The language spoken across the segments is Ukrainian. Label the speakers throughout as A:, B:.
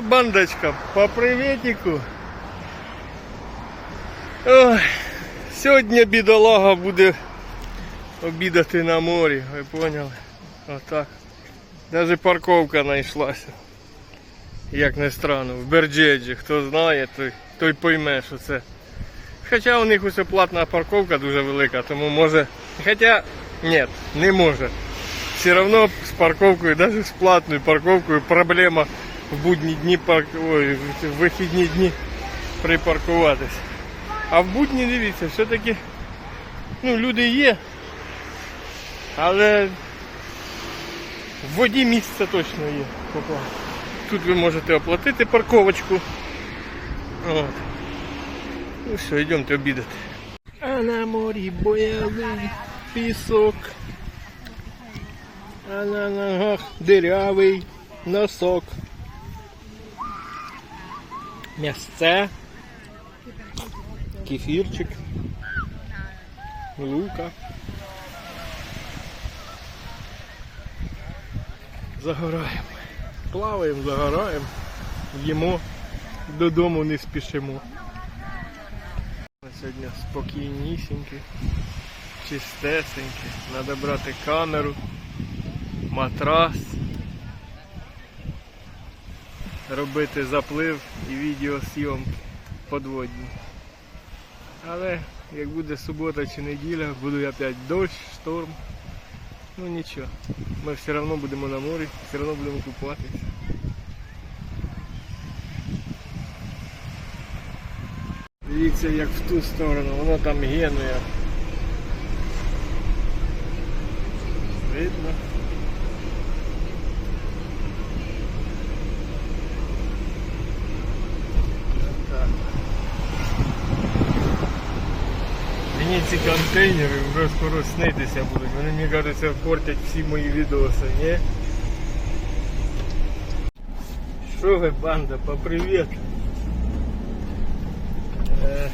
A: Бандочка, по приветику. Ой, сьогодні бідолага буде обідати на морі, ви поняли? Отак. Даже парковка знайшлася. Як не странно, в Берджеджі, хто знає, той, той пойме, що це. Хоча у них усе платна парковка дуже велика, тому може. Хоча ні, не може. Все одно з парковкою, навіть з платною парковкою проблема в будні дні парк... Ой, в вихідні дні припаркуватись. А в будні дивіться, все-таки ну, люди є, але в воді місце точно є. Тут ви можете оплатити парковочку. От. Ну все, йдемте обідати. А на морі боявий пісок. А на ногах дирявий носок. М'ясце. Кефірчик. Лука. Загораємо. Плаваємо, загораємо, їмо, додому не спішимо. Сьогодні спокійнісінький, чистесенький. Треба брати камеру, матрас, робити заплив і відеосйомки подводні. Але як буде субота чи неділя, буде опять дощ, шторм. Ну нічого, ми все одно будемо на морі, все одно будемо купатися. Дивіться, як в ту сторону, воно там генує. Видно. Так. Мені ці контейнери вже скоро снитися будуть. Вони мені кажуться портять всі мої відоси, ні? Що ви, банда, попривіт. Е,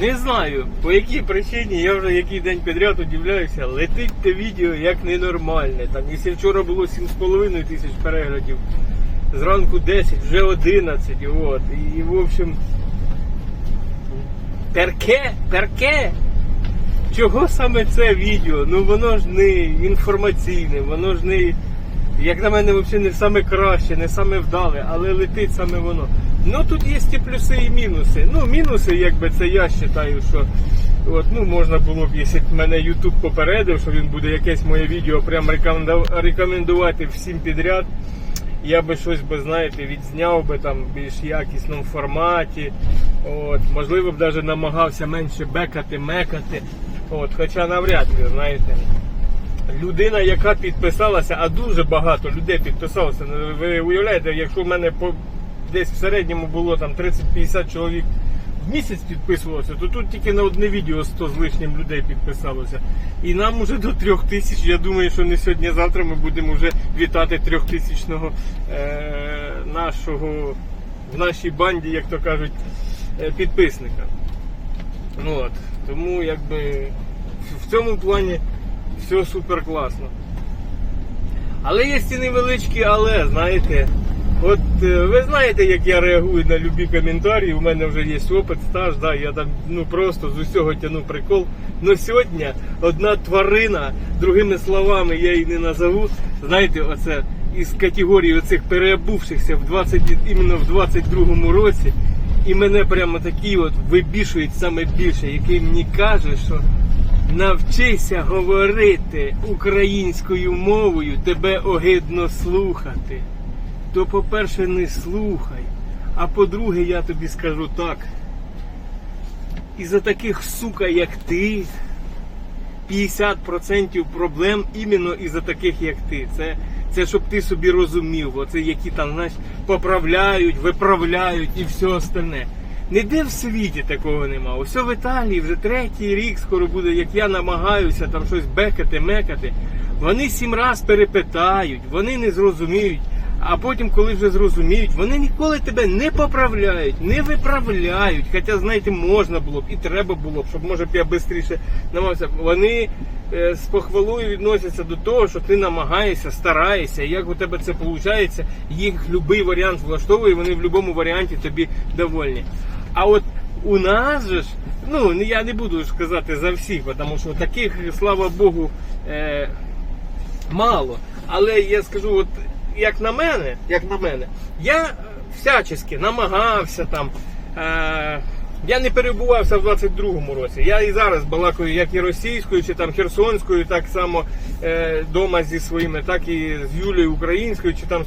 A: Не знаю, по якій причині я вже який день підряд удивляюся, летить те відео як ненормальне. Там, якщо вчора було 7,5 тисяч переглядів, зранку 10, вже 11. От. І в общем. Перке? Перке? Чого саме це відео? Ну воно ж не інформаційне, воно ж не, як на мене, взагалі не саме краще, не саме вдале, але летить саме воно. Ну тут є і плюси і мінуси. Ну, мінуси, якби це я вважаю, що от, ну, можна було б, якщо б мене YouTube попередив, що він буде якесь моє відео прям рекомендувати всім підряд. Я би щось би, знаєте, відзняв би там в більш якісному форматі. От, можливо б навіть намагався менше бекати, мекати. От, хоча навряд ли, знаєте. Людина, яка підписалася, а дуже багато людей підписалося. Ви уявляєте, якщо в мене по десь в середньому було там 30-50 чоловік місяць підписувалося, то тут тільки на одне відео 100 з лишнім людей підписалося. І нам уже до трьох тисяч, я думаю, що не сьогодні, а завтра ми будемо вже вітати трьохтисячного е- нашого в нашій банді, як то кажуть, е, підписника. Ну, от. Тому якби в цьому плані все супер класно. Але є ці невеличкі, але, знаєте, от е, ви знаєте, як я реагую на любі коментарі, у мене вже є опит, стаж, да, я там ну просто з усього тяну прикол. Но сьогодні одна тварина, другими словами я її не назову, знаєте, оце із категорії оцих переобувшихся в 20, іменно в 22-му році, і мене прямо такі от вибішують саме більше, який мені каже, що навчися говорити українською мовою, тебе огидно слухати. То, по-перше, не слухай. А по-друге, я тобі скажу так. Із-за таких сука, як ти, 50% проблем іменно із-за таких, як ти. Це, це щоб ти собі розумів, оце які там, знаєш, поправляють, виправляють і все остальне. Ніде в світі такого нема. Усе в Італії вже третій рік скоро буде, як я намагаюся там щось бекати, мекати. Вони сім раз перепитають, вони не зрозуміють. А потім, коли вже зрозуміють, вони ніколи тебе не поправляють, не виправляють. Хоча, знаєте, можна було б і треба було б, щоб може б я швидше намагався. Вони е, з похвалою відносяться до того, що ти намагаєшся, стараєшся, як у тебе це виходить, їх будь-який варіант влаштовує, вони в будь-якому варіанті тобі довольні. А от у нас же ж, ну я не буду ж казати за всіх, тому що таких, слава Богу, е, мало. Але я скажу, от як на мене, як на мене, я е, всячески намагався там. Е, я не перебувався в 22-му році. Я і зараз балакаю як і російською, чи там херсонською, так само е, дома зі своїми, так і з Юлією українською, чи там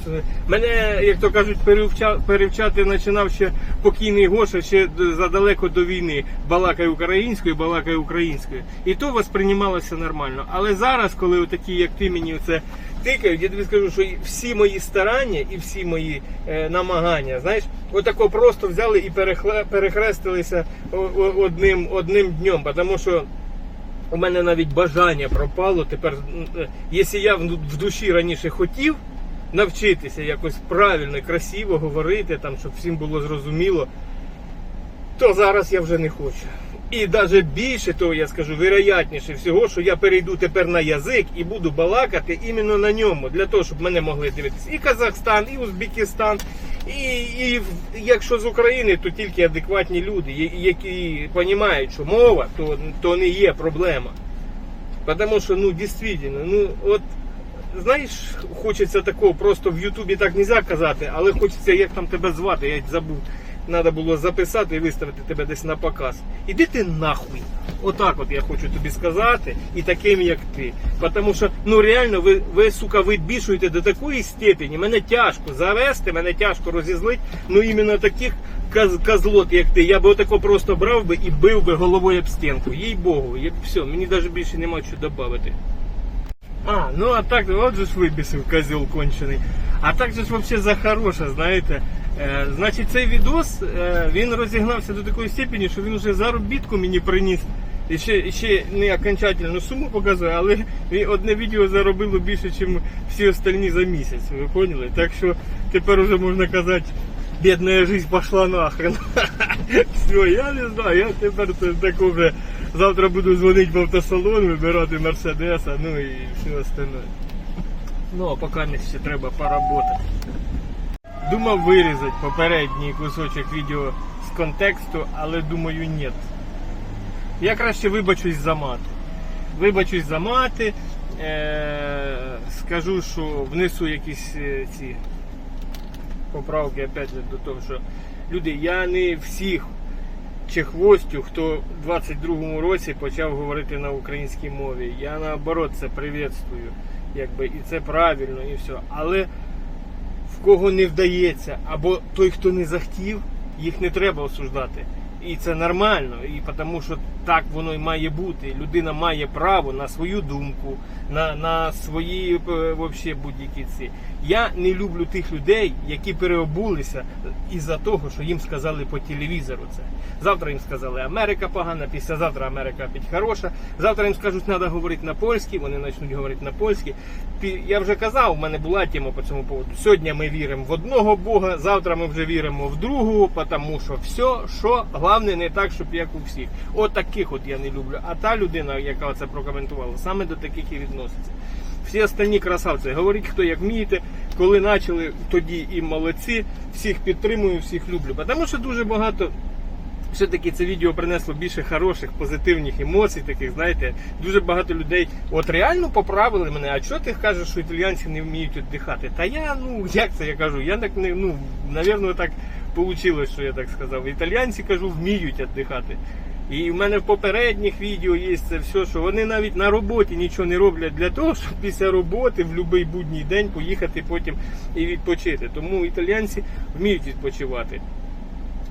A: мене, як то кажуть, перевча, перевчати починав ще покійний Гоша ще задалеко до війни. Балакаю українською, балакаю українською. І то восприймалося нормально. Але зараз, коли такі, як ти мені це тикають, я тобі скажу, що всі мої старання і всі мої е, намагання, знаєш, отако просто взяли і перехрестилися одним, одним днем. Тому що у мене навіть бажання пропало. Тепер, е, якщо я в душі раніше хотів навчитися якось правильно, красиво говорити, там, щоб всім було зрозуміло, то зараз я вже не хочу. І навіть більше того, я скажу, вероятніше всього, що я перейду тепер на язик і буду балакати іменно на ньому, для того, щоб мене могли дивитися і Казахстан, і Узбекистан, і, і якщо з України, то тільки адекватні люди, які розуміють, що мова то, то не є проблема. Тому що, ну, дійсно, ну, от, знаєш, хочеться такого, просто в Ютубі так не можна казати, але хочеться, як там тебе звати, я забув. Треба було записати і виставити тебе десь на показ. Іди ти нахуй. Отак от я хочу тобі сказати, і таким, як ти. Тому що, ну реально, ви, ви сука, вибішуєте до такої степені. Мене тяжко завести, мене тяжко розізлити. Ну іменно таких каз, козлот, як ти. Я би отако просто брав би і бив би головою об стінку. Їй Богу, я, все, мені навіть більше нема що додати. А, ну а так, от же ж вибісив козел кончений. А так же ж вообще за хороше, знаєте. Е, значить, цей відос е, він розігнався до такої степені, що він вже заробітку мені приніс. І ще, ще не окончательну суму показує, але одне відео заробило більше, ніж всі остальні за місяць. Ви поняли? Так що тепер вже можна казати, бідна життя пішла нахрен. Все, я не знаю, я тепер це тако завтра буду дзвонити в автосалон, вибирати Мерседеса, ну і все остальне. Ну, а поки ще треба поработати. Думав вирізати попередній кусочок відео з контексту, але думаю, ні. Я краще вибачусь за мати. Вибачусь за мати, е- скажу, що внесу якісь е, ці поправки опять до того, що люди, я не всіх чехвостю, хто в 22-му році почав говорити на українській мові. Я наоборот це привітствую. Якби, і це правильно, і все. Але в кого не вдається, або той, хто не захотів, їх не треба осуждати. І це нормально, і тому що так воно і має бути. Людина має право на свою думку, на, на свої е, вообще будь-які ці. Я не люблю тих людей, які переобулися із-за того, що їм сказали по телевізору це. Завтра їм сказали Америка погана, післязавтра Америка опять хороша. Завтра їм скажуть, треба говорити на польській, вони почнуть говорити на польській. Я вже казав, у мене була тема по цьому поводу. Сьогодні ми віримо в одного Бога, завтра ми вже віримо в другого, тому що все, що головне не так, щоб як у всіх. От таких от я не люблю. А та людина, яка це прокоментувала, саме до таких і відноситься. Всі остальні красавці, говоріть, хто як вмієте, коли почали, тоді і молодці. Всіх підтримую, всіх люблю. Тому що дуже багато все-таки це відео принесло більше хороших, позитивних емоцій, таких, знаєте, дуже багато людей от реально поправили мене. А чого ти кажеш, що італіянці не вміють віддихати? Та я, ну як це я кажу? Я так не ну, навірно, так вийшло, що я так сказав. Італіянці кажу, вміють віддихати. І в мене в попередніх відео є це все, що вони навіть на роботі нічого не роблять для того, щоб після роботи в будь-який будній день поїхати потім і відпочити. Тому італіянці вміють відпочивати.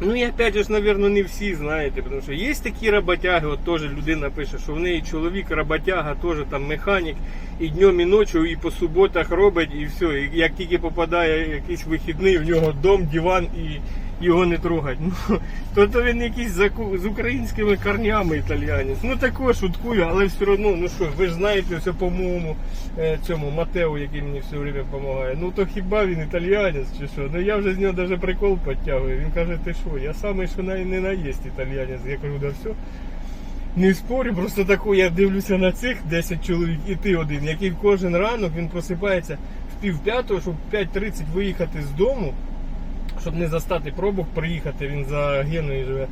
A: Ну і опять же, наверное, не всі знаєте, тому що є такі роботяги, от теж людина пише, що в неї чоловік роботяга, теж там механік, і днем, і ночі, і по суботах робить, і все. І як тільки попадає якийсь вихідний, в нього дом, диван і його не трогать. Ну, то, то він якийсь з українськими корнями італіянець. Ну також шуткую, але все одно, ну що, ви ж знаєте все по-моєму е, цьому Матео, який мені все время допомагає. Ну то хіба він італіянець чи що? Ну я вже з нього навіть прикол підтягую. Він каже, ти що, я самий, що не наїсть італіянець. Я кажу, да все. Не спорю, просто таку я дивлюся на цих 10 чоловік і ти один, який кожен ранок він просипається в пів п'ятого, щоб в 5.30 виїхати з дому, щоб не застати пробок, приїхати, він за Геною живе,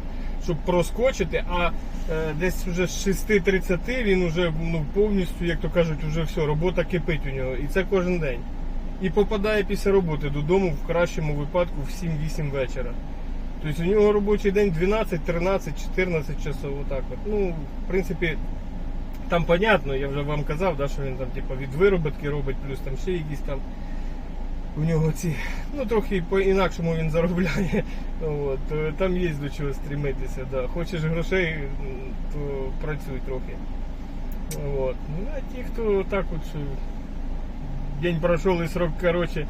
A: щоб проскочити, а е, десь вже з 6.30 він вже ну, повністю, як то кажуть, вже все, робота кипить у нього. І це кожен день. І попадає після роботи додому в кращому випадку в 7-8 вечора. Тобто у нього робочий день 12, 13, 14 часов. Отак от. Ну, в принципі, там понятно, я вже вам казав, да, що він там типу, від виробітки робить, плюс там ще якісь там у нього ці, ну трохи по-інакшому він заробляє. От, там є до чого стрімитися. Да. Хочеш грошей, то працюй трохи. От. Ну, а ті, хто так от, день пройшов і срок короче,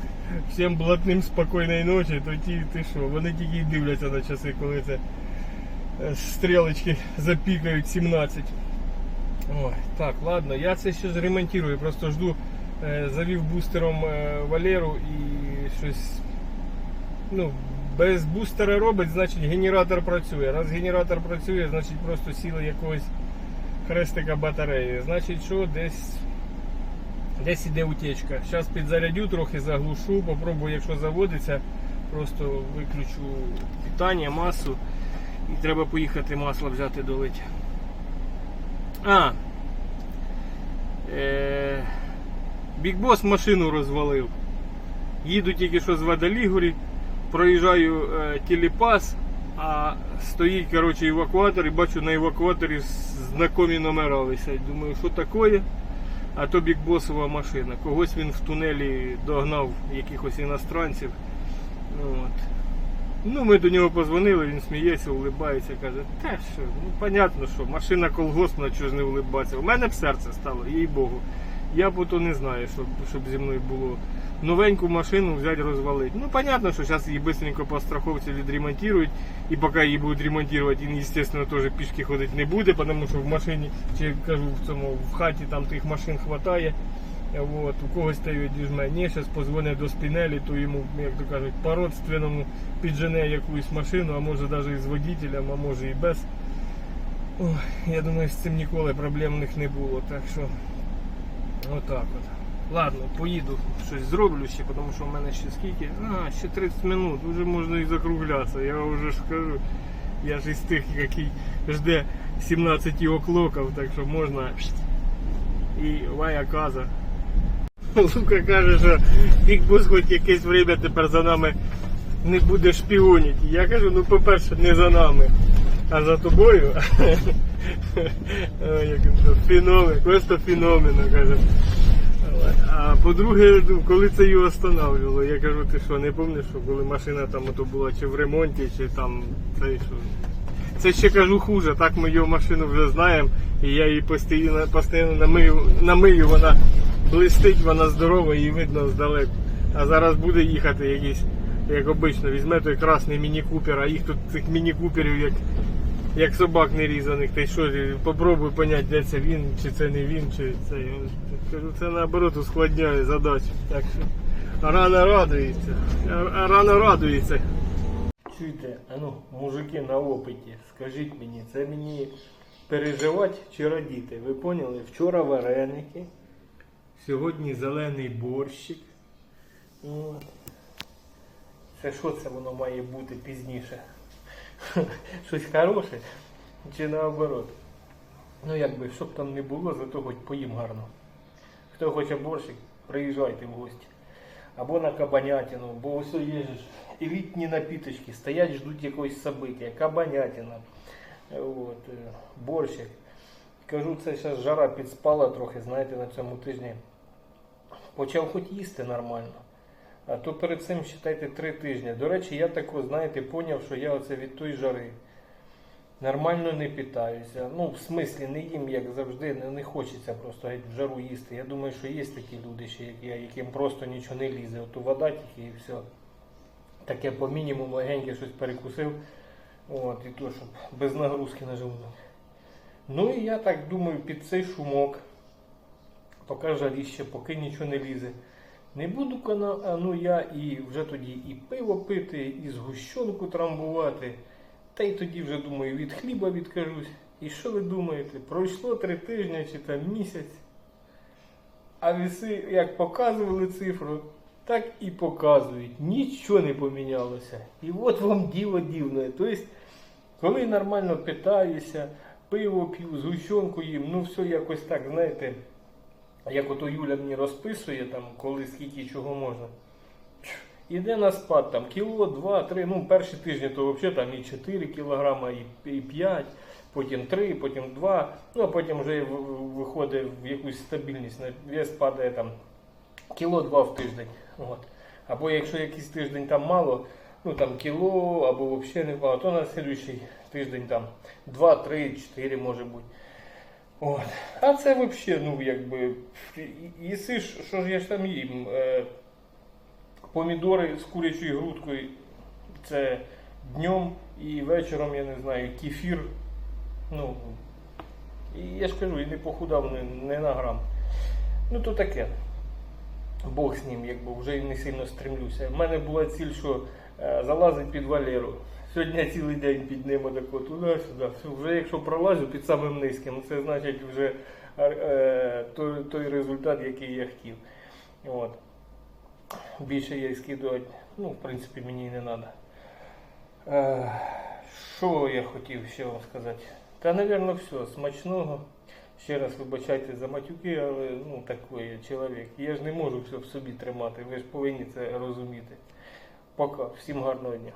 A: всім блатним спокійної ночі, то ті, ти що, вони тільки дивляться на часи, коли це е, стрілочки запікають 17. Ой, так, ладно, я це ще зремонтую, просто жду, е, завів бустером е, Валеру і щось. Ну, без бустера робить, значить генератор працює. Раз генератор працює, значить просто сіли якогось хрестика батареї. Значить, що десь Десь іде утечка. Зараз підзарядю, трохи заглушу, попробую, якщо заводиться, просто виключу питання, масу. І треба поїхати масло взяти долити. А. Е, Бікбос машину розвалив. Їду тільки що з Вадалігорі, проїжджаю е, телепас, а стоїть коротше, евакуатор і бачу на евакуаторі знакомі номера висять. Думаю, що таке? А то бікбосова машина. Когось він в тунелі догнав якихось іностранців. От. Ну, ми до нього позвонили, він сміється, улибається, каже, та що, ну понятно, що машина колгоспна, чого ж не улибатися. У мене б серце стало, їй Богу. Я б то не знаю, щоб, щоб зі мною було. Новеньку машину взяти розвалити. Ну, понятно, що зараз її швидко по страховці відремонтують, і поки її будуть ремонтувати, він, звісно, теж пішки ходити не буде, тому що в машині, чи кажу, в цьому в хаті там тих машин вистачає. От, у когось стають діжме. Ні, зараз позвонить до спінелі, то йому, як то кажуть, по-родственному піджене якусь машину, а може навіть з водителем, а може і без. Ой, я думаю, з цим ніколи проблем в них не було. Так що отак от. Ладно, поїду, щось зроблю ще, тому що в мене ще скільки. А, ще 30 минут, вже можна і закруглятися. Я вже ж кажу, я ж із тих, який жде 17 оклоків, так що можна і вая каза. Лука каже, що Бікбус хоч якесь время тепер за нами не буде шпіонити. Я кажу, ну по-перше, не за нами, а за тобою. Феномен, просто феномен, каже. А по-друге, коли це його останавливало, я кажу, ти що, не пам'ятаєш, що коли машина там ото була чи в ремонті, чи там це що. Це ще кажу хуже, так ми його машину вже знаємо, і я її постійно, постійно намию, намию, вона блистить, вона здорова, її видно здалеку. А зараз буде їхати якийсь, як обично, візьме той красний міні-купер, а їх тут цих міні-куперів як, як собак нерізаних. Й що, попробуй поняти, де це він, чи це не він, чи це. Кажу, це наоборот ускладняє задачу. Так що рано радується. Рано радується. Чуйте, а ну, мужики на опиті, скажіть мені, це мені переживати чи радіти? Ви поняли? Вчора вареники, сьогодні зелений борщик. От. Це що це воно має бути пізніше? Щось хороше чи наоборот? Ну якби, щоб там не було, зато хоч поїм гарно. Хто хоче борщик, приїжджайте в гості. Або на кабанятину, бо ось є ж елітні напіточки, стоять, ждуть якогось события. Кабанятина, от, е, борщик. Кажу, це зараз жара підспала трохи, знаєте, на цьому тижні. Почав хоч їсти нормально. А то перед цим, вважайте, три тижні. До речі, я тако, знаєте, поняв, що я оце від тої жари нормально не питаюся. Ну, в смислі, не їм, як завжди, не, не хочеться просто геть в жару їсти. Я думаю, що є такі люди, ще, як я, яким просто нічого не лізе. От вода тільки і все. Таке по мінімуму легеньке щось перекусив. От, і то, щоб без нагрузки на желудок. Ну і я так думаю, під цей шумок, поки жаріще, поки нічого не лізе. Не буду ну я і вже тоді і пиво пити, і згущенку трамбувати. Та й тоді вже думаю, від хліба відкажусь І що ви думаєте? Пройшло три тижні чи там місяць, а віси, як показували цифру, так і показують. Нічого не помінялося. І от вам діло дивне. Тобто, коли нормально питаюся, пиво п'ю, згущенку їм, ну все якось так, знаєте, як ото Юля мені розписує, там, коли скільки чого можна. Іде на спад там кіло, два, три, ну перші тижні то взагалі там і 4 кілограма, і, і 5, потім 3, потім 2, ну а потім вже виходить в якусь стабільність, вес падає там кіло 2 в тиждень. От. Або якщо якийсь тиждень там мало, ну там кіло, або взагалі не мало, то на слідуючий тиждень там 2, 3, 4 може бути. От. А це взагалі, ну якби, їси ж, що ж я ж там їм. Е, помідори з курячою грудкою це днем і вечором, я не знаю, кефір. Ну, і я ж кажу, і не похудав не, не на грам. Ну то таке. Бог з ним, якби вже не сильно стремлюся. У мене була ціль, що е, залазить під Валеру. Сьогодні цілий день під ним отако туди-сюди. Вже якщо пролазю під самим низьким, це значить вже е, той, той результат, який я хотів. От. Більше я скидувати, ну, в принципі, мені не треба. Е, Що я хотів ще вам сказати? Та, напевно, все. Смачного. Ще раз вибачайте за матюки, але ну, такий чоловік. Я ж не можу все в собі тримати. Ви ж повинні це розуміти. Пока. Всім гарного дня.